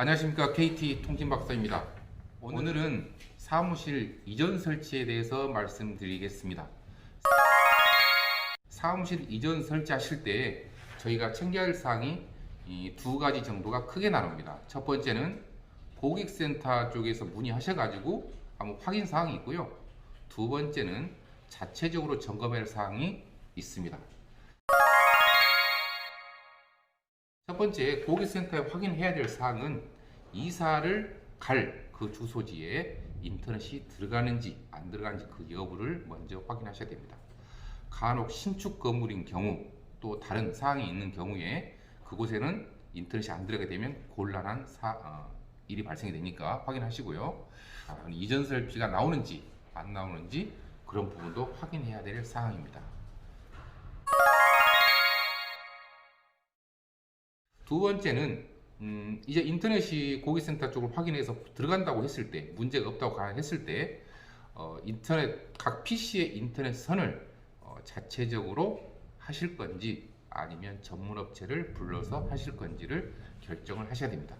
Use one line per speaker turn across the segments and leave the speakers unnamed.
안녕하십니까 KT 통신박사입니다. 오늘은 사무실 이전 설치에 대해서 말씀드리겠습니다. 사무실 이전 설치하실 때 저희가 챙겨야 할 사항이 이두 가지 정도가 크게 나눕니다. 첫 번째는 고객센터 쪽에서 문의하셔가지고 한번 확인 사항이 있고요. 두 번째는 자체적으로 점검할 사항이 있습니다. 첫 번째 고객센터에 확인해야 될 사항은 이사를 갈 그 주소지에 인터넷이 들어가는지 안 들어가는지 그 여부를 먼저 확인하셔야 됩니다. 간혹 신축 건물인 경우 또 다른 사항이 있는 경우에 그곳에는 인터넷이 안 들어가게 되면 곤란한 사, 어, 일이 발생이 되니까 확인하시고요. 아, 이전 설비가 나오는지 안 나오는지 그런 부분도 확인해야 될 사항입니다. 두 번째는 음, 이제 인터넷이 고객센터 쪽을 확인해서 들어간다고 했을 때 문제가 없다고 가했을 때 어, 인터넷 각 PC의 인터넷 선을 어, 자체적으로 하실 건지 아니면 전문 업체를 불러서 하실 건지를 결정을 하셔야 됩니다.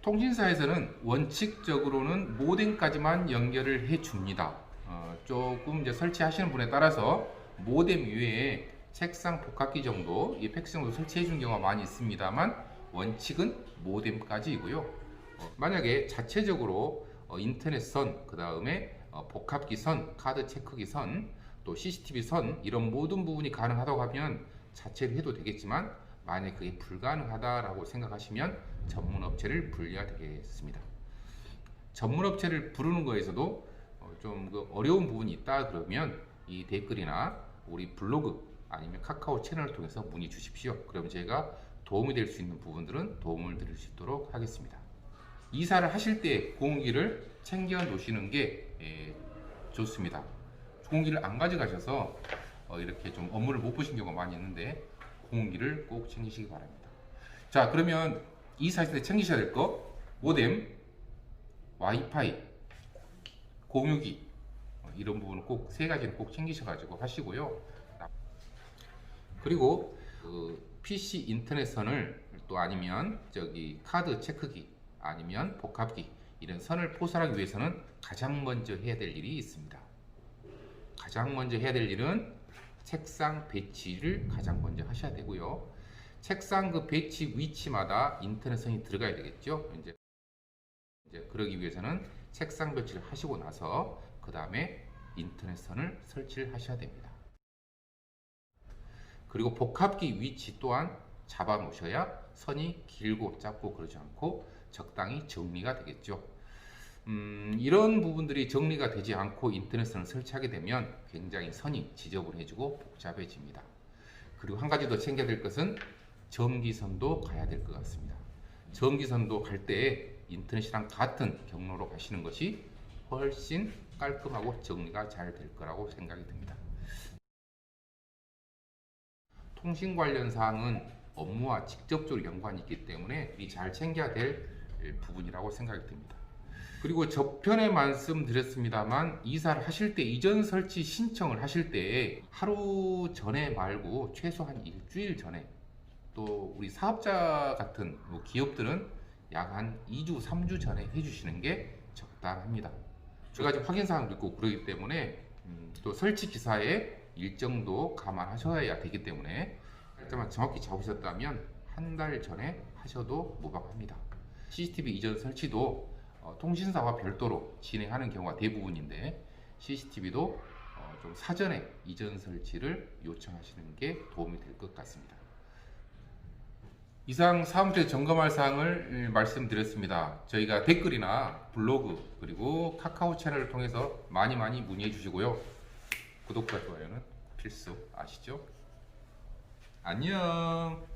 통신사에서는 원칙적으로는 모뎀까지만 연결을 해 줍니다. 어, 조금 이제 설치하시는 분에 따라서 모뎀 이외에 책상 복합기 정도, 이 팩스 정도 설치해 주는 경우가 많이 있습니다만 원칙은 모뎀까지이고요. 어, 만약에 자체적으로 어, 인터넷 선, 그 다음에 어, 복합기 선, 카드 체크기 선, 또 CCTV 선 이런 모든 부분이 가능하다고 하면 자체로 해도 되겠지만 만약 그게 불가능하다라고 생각하시면 전문 업체를 불러야 되겠습니다. 전문 업체를 부르는 거에서도 어, 좀 그 어려운 부분이 있다 그러면 이 댓글이나 우리 블로그 아니면 카카오 채널을 통해서 문의 주십시오. 그럼 제가 도움이 될 수 있는 부분들은 도움을 드릴 수 있도록 하겠습니다. 이사를 하실 때 공기를 챙겨 놓으시는 게 예, 좋습니다. 공기를 안 가져가셔서 어, 이렇게 좀 업무를 못 보신 경우가 많이 있는데 공기를 꼭 챙기시기 바랍니다. 자, 그러면 이사하실 때 챙기셔야 될 거 모뎀, 와이파이, 공유기 어, 이런 부분은 꼭 세 가지는 꼭 챙기셔가지고 하시고요. 그리고 그 PC 인터넷선을 또 아니면 저기 카드 체크기 아니면 복합기 이런 선을 포설하기 위해서는 가장 먼저 해야 될 일이 있습니다. 가장 먼저 해야 될 일은 책상 배치를 가장 먼저 하셔야 되고요. 책상 그 배치 위치마다 인터넷선이 들어가야 되겠죠. 이제 이제 그러기 위해서는 책상 배치를 하시고 나서 그 다음에 인터넷선을 설치를 하셔야 됩니다. 그리고 복합기 위치 또한 잡아 놓으셔야 선이 길고 짧고 그러지 않고 적당히 정리가 되겠죠. 음, 이런 부분들이 정리가 되지 않고 인터넷선을 설치하게 되면 굉장히 선이 지저분해지고 복잡해집니다. 그리고 한 가지 더 챙겨야 될 것은 전기선도 가야 될 것 같습니다. 전기선도 갈 때 인터넷이랑 같은 경로로 가시는 것이 훨씬 깔끔하고 정리가 잘 될 거라고 생각이 듭니다. 통신 관련 사항은 업무와 직접적으로 연관이 있기 때문에 이잘 챙겨야 될 부분이라고 생각이 듭니다. 그리고 저편에 말씀드렸습니다만 이사를 하실 때 이전 설치 신청을 하실 때 하루 전에 말고 최소한 일주일 전에 또 우리 사업자 같은 뭐 기업들은 약 한 2주, 3주 전에 해주시는 게 적당합니다. 두 가지 확인 사항도 있고 그러기 때문에 음, 또 설치 기사의 일정도 감안하셔야 되기 때문에 일정만 정확히 잡으셨다면 한 달 전에 하셔도 무방합니다. CCTV 이전 설치도 어, 통신사와 별도로 진행하는 경우가 대부분인데 CCTV도 어, 좀 사전에 이전 설치를 요청하시는 게 도움이 될 것 같습니다. 이상 사무실 점검할 사항을 음, 말씀드렸습니다. 저희가 댓글이나 블로그 그리고 카카오 채널을 통해서 많이 많이 문의해 주시고요. 구독과 좋아요는 필수 아시죠? 안녕.